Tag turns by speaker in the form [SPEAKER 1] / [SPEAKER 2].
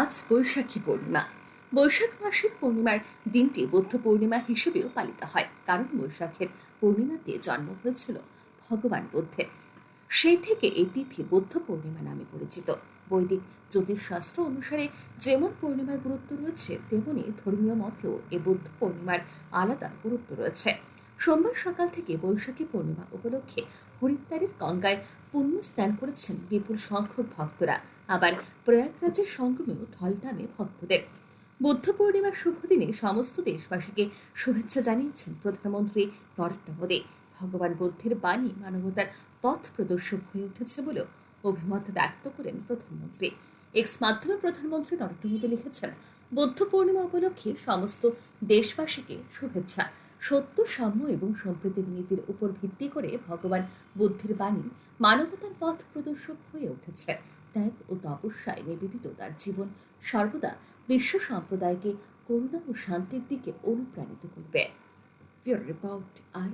[SPEAKER 1] আজ বৈশাখী পূর্ণিমা। বৈশাখ মাসের পূর্ণিমার দিনটি বৌদ্ধ পূর্ণিমা হিসেবেও পালিত হয়, কারণ বৈশাখের পূর্ণিমাতে জন্ম হয়েছিল ভগবান বুদ্ধের। সেই থেকে এই তিথি বৌদ্ধ পূর্ণিমা নামে পরিচিত। বৈদিক জ্যোতিষশাস্ত্র অনুসারে যেমন পূর্ণিমার গুরুত্ব রয়েছে, তেমনি ধর্মীয় মতেও এ বুদ্ধ পূর্ণিমার আলাদা গুরুত্ব রয়েছে। সোমবার সকাল থেকে বৈশাখী পূর্ণিমা উপলক্ষে হরিদ্বারের গঙ্গায় পুণ্য স্নান করেছেন বিপুল সংখ্যক ভক্তরা। আবার প্রয়াগরাজের সঙ্গমেও ঢল নামে ভক্তদের। বুদ্ধ পূর্ণিমার শুভ দিনে সমস্ত দেশবাসীকে শুভেচ্ছা জানিয়েছেন প্রধানমন্ত্রী নরেন্দ্র মোদী। ভগবান বুদ্ধের বাণী মানবতার পথ প্রদর্শক হয়ে উঠেছে বলেও অভিমত ব্যক্ত করেন প্রধানমন্ত্রী। এক্স মাধ্যমে প্রধানমন্ত্রী নরেন্দ্র মোদী লিখেছেন, বুদ্ধ পূর্ণিমা উপলক্ষে সমস্ত দেশবাসীকে শুভেচ্ছা। সত্য, সাম্য এবং সম্প্রীতির নীতির উপর ভিত্তি করে ভগবান বুদ্ধের বাণী মানবতার পথ প্রদর্শক হয়ে উঠেছে। ত্যাগ ও তপস্যায় নিবেদিত তার জীবন সর্বদা বিশ্ব সম্প্রদায়কে করুণা ও শান্তির দিকে অনুপ্রাণিত করবে। আর